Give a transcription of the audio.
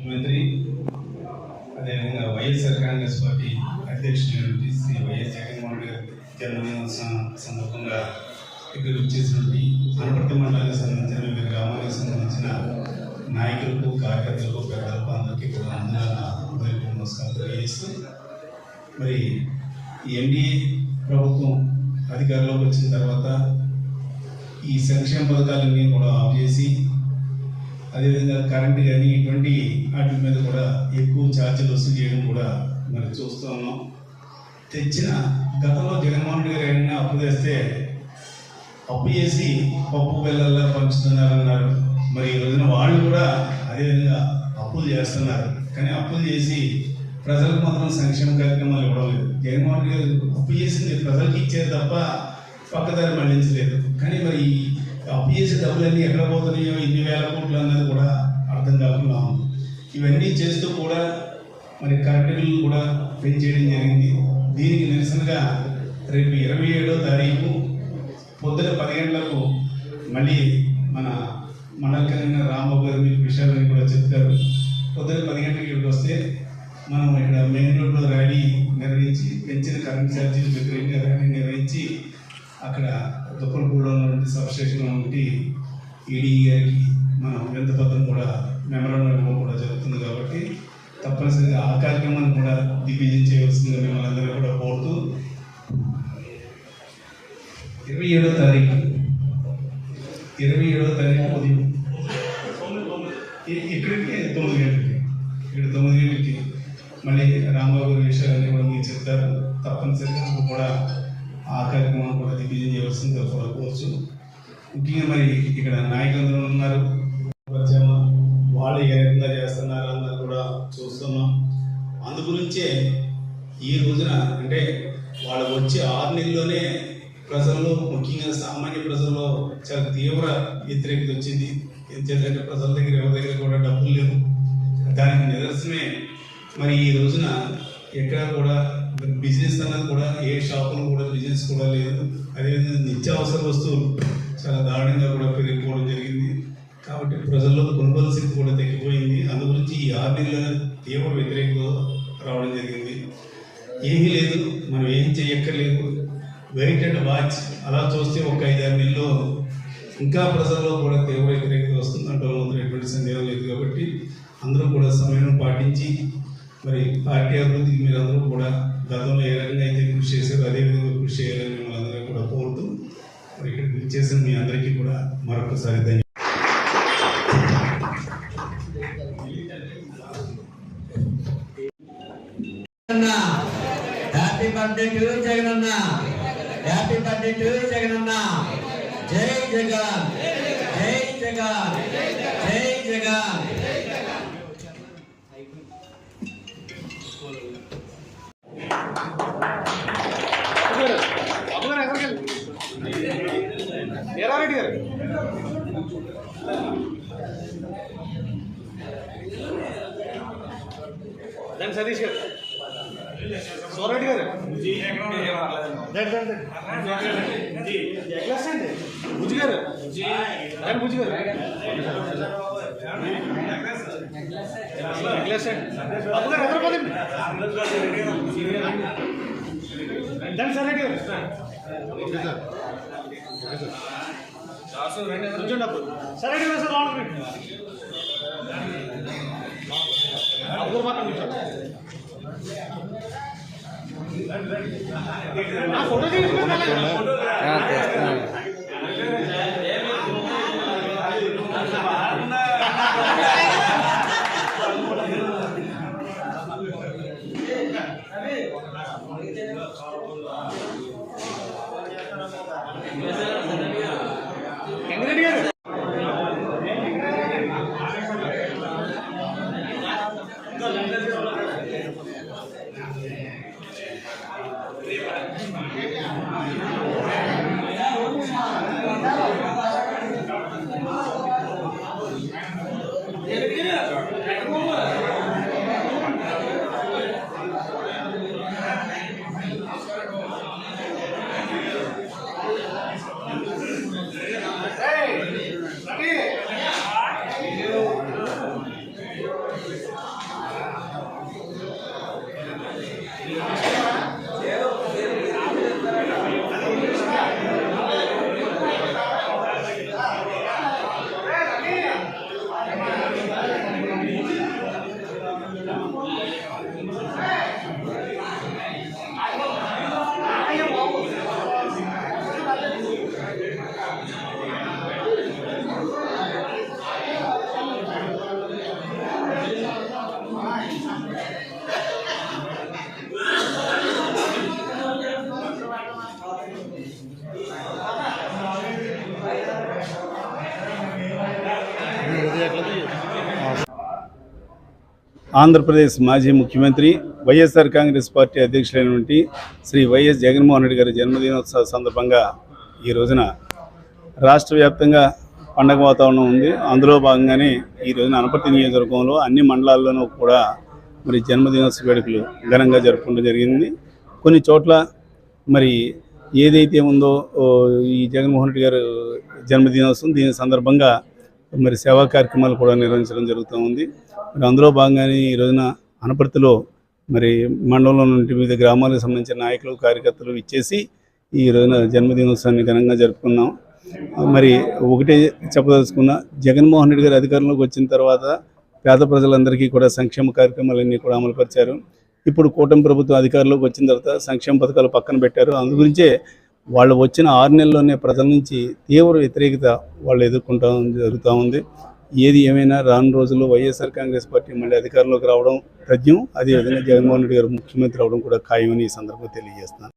ముఖ్యమంత్రి అదేవిధంగా వైఎస్ఆర్ కాంగ్రెస్ పార్టీ అధ్యక్షుడు శ్రీ వైఎస్ జగన్మోహన్ గారి జన్మదినోత్సవం సందర్భంగా ఇక్కడ వచ్చేసినటువంటి అనపర్తి మండలానికి సంబంధించిన వివిధ గ్రామాలకు సంబంధించిన నాయకులకు కార్యకర్తలకు పెద్దలకు అందరికీ కూడా ముందుగా నమస్కారం తెలియజేస్తూ మరి ఎన్డీఏ ప్రభుత్వం అధికారంలోకి వచ్చిన తర్వాత ఈ సంక్షేమ పథకాలన్నీ కూడా ఆఫ్ చేసి అదేవిధంగా కరెంట్ కానీ e ఇటువంటి వాటి మీద కూడా ఎక్కువ ఛార్జీలు వసూలు చేయడం కూడా మరి చూస్తూ ఉన్నాం. తెచ్చిన గతంలో జగన్మోహన్ రెడ్డి గారు ఏమైనా అప్పు తెస్తే అప్పు చేసి పప్పు బెల్లల్లా పంచుతున్నారన్నారు. మరి ఈ రోజున వాళ్ళు కూడా అదేవిధంగా అప్పులు చేస్తున్నారు. కానీ అప్పులు చేసి ప్రజలకు మాత్రం సంక్షేమ కార్యక్రమాలు ఇవ్వడం లేదు. జగన్మోహన్ రెడ్డి గారు అప్పు చేసింది ప్రజలకు ఇచ్చేది తప్ప పక్కదారి మళ్ళించలేదు కానీ మరి ఈ డబ్బులన్నీ ఎక్కడ పోతున్నాయో ఇన్ని వేల కోట్లు అన్నది కూడా అర్థం కాకుండా ఉంది. ఇవన్నీ చేస్తూ కూడా మరి కరెంటు బిల్లు కూడా పెంచేయడం జరిగింది. దీనికి నిరసనగా రేపు ఇరవై ఏడో తారీఖు పొద్దున పది గంటలకు మళ్ళీ మన మండల కన్వీనర్ రాంబాబు గారు మీకు విషయాలని కూడా చెప్తారు. పొద్దున పది గంటలకు ఇక్కడికి వస్తే మనం ఇక్కడ మెయిన్ రోడ్లో ర్యాలీ నిర్వహించి పెంచిన కరెంట్ ఛార్జీలు వ్యతిరేకంగా ర్యాలీ నిర్వహించి అక్కడ దుప్పలపూడిలో ఉన్నటువంటి ఒకటి ఈడీ గారికి మనం పత్రం కూడా మెమరాండం ఇవ్వడం కూడా జరుగుతుంది కాబట్టి తప్పనిసరిగా ఆ కార్యక్రమాన్ని కూడా దిగ్విజయం చేయవలసిందిగా మిమ్మల్ని అందరూ కూడా కోరుతూ ఇరవై ఏడో తారీఖు ఇరవై ఏడో తారీఖు ఉదయం. ఇక్కడికి తొమ్మిది గంటలకి. ఇక్కడ తొమ్మిది గంటలకి మళ్ళీ రాంబాబు విషయాలన్నీ కూడా మీరు చెప్తారు. తప్పనిసరిగా కూడా ఆ కార్యక్రమం కూడా దిగ్విజయం చేయవలసిందిగా కూడా కోరుచు ముఖ్యంగా మరి ఇక్కడ నాయకులందరూ ఉన్నారు. వచ్చామా వాళ్ళు ఏ రకంగా చేస్తున్నారు అన్నది కూడా చూస్తున్నాం. అందు గురించే ఈ రోజున అంటే వాళ్ళు వచ్చే ఆరు నెలల్లోనే ప్రజల్లో ముఖ్యంగా సామాన్య ప్రజల్లో చాలా తీవ్ర వ్యతిరేకత వచ్చింది. ఎందుకంటే ప్రజల దగ్గర ఎవరి దగ్గర కూడా డబ్బులు లేవు. దానికి నిదర్శనమే మరి ఈ రోజున ఎక్కడ కూడా బిజినెస్ అన్నది కూడా ఏ షాపులు కూడా బిజినెస్ కూడా లేదు. అదేవిధంగా నిత్యావసర వస్తువులు చాలా దారుణంగా కూడా పెరిగిపోవడం జరిగింది. కాబట్టి ప్రజల్లో కొనుగోలు శక్తి కూడా తగ్గిపోయింది. అందు గురించి ఈ ఆరు నెలల తీవ్ర వ్యతిరేకత రావడం జరిగింది. ఏమీ లేదు. మనం ఏం చేయక్కర్లేదు. వెయిట్ అండ్ వాచ్ అలా చూస్తే ఒక ఐదారు నెలల్లో ఇంకా ప్రజల్లో కూడా తీవ్ర వ్యతిరేకత వస్తుందంటే ఎటువంటి సందేహం లేదు కాబట్టి అందరూ కూడా సమయం పాటించి మరి పార్టీ అభివృద్ధికి మీరు అందరూ కూడా గతంలో ఏ రకంగా అయితే కృషి చేశారో అదే విధంగా కృషి చేయాలి మరి చేసిన మీ అందరికీ కూడా మరొకసారి ధన్యవాదాలు. Happy birthday to Jagananna. Happy birthday to Jagananna. జై జగన్. జై జగన్. జై జగన్. దాని సతీష్ గారు. సోరెడ్డి గారు. రండి, రండి, రండి. ఎగ్లాస్ అండి. బుజ్జి గారు. ఆయన బుజ్జి గారు. ఎగ్లాస్ అండి. అప్పు గారు ఎదురు పోదండి దాని సరెడ్డి గారు కూర్చోండి అప్పుడు సరే సార్ లోపలికి. రండి. అప్పుడు పక్కన కూర్చోండి ఆ ఫోటో తీసుకుంటాను ఆంధ్రప్రదేశ్ మాజీ ముఖ్యమంత్రి వైఎస్ఆర్ కాంగ్రెస్ పార్టీ అధ్యక్షులైనటువంటి శ్రీ వైఎస్ జగన్మోహన్ రెడ్డి గారి జన్మదినోత్సవ సందర్భంగా ఈ రోజున రాష్ట్ర వ్యాప్తంగా పండగ వాతావరణం ఉంది. అందులో భాగంగానే ఈ రోజున అనపర్తి నియోజకవర్గంలో అన్ని మండలాల్లోనూ కూడా మరి జన్మదినోత్సవ వేడుకలు ఘనంగా జరుపుకోవడం జరిగింది. కొన్ని చోట్ల మరి ఏదైతే ఉందో ఈ జగన్మోహన్ రెడ్డి గారు జన్మదినోత్సవం దీని సందర్భంగా మరి సేవా కార్యక్రమాలు కూడా నిర్వహించడం జరుగుతూ ఉంది. మరి అందులో భాగంగానే ఈ రోజున అనపర్తిలో మరి మండలంలో నుండి వివిధ గ్రామాలకు సంబంధించిన నాయకులు కార్యకర్తలు ఇచ్చేసి ఈ రోజున జన్మదినోత్సవాన్ని ఘనంగా జరుపుకున్నాం. మరి ఒకటే చెప్పదలుచుకున్న జగన్మోహన్ రెడ్డి గారు అధికారంలోకి వచ్చిన తర్వాత పేద ప్రజలందరికీ కూడా సంక్షేమ కార్యక్రమాలన్నీ కూడా అమలుపరిచారు. ఇప్పుడు కూటమి ప్రభుత్వం అధికారంలోకి వచ్చిన తర్వాత సంక్షేమ పథకాలు పక్కన పెట్టారు. అందు గురించే వాళ్ళు వచ్చిన ఆరు నెలల్లోనే ప్రజల నుంచి తీవ్ర వ్యతిరేకత వాళ్ళు ఎదుర్కొంటా జరుగుతూ ఉంది. ఏది ఏమైనా రాను రోజుల్లో వైఎస్ఆర్ కాంగ్రెస్ పార్టీ మళ్ళీ అధికారంలోకి రావడం తథ్యం అదేవిధంగా జగన్మోహన్ రెడ్డి గారు ముఖ్యమంత్రి అవడం కూడా ఖాయమని ఈ సందర్భంగా తెలియజేస్తున్నాను.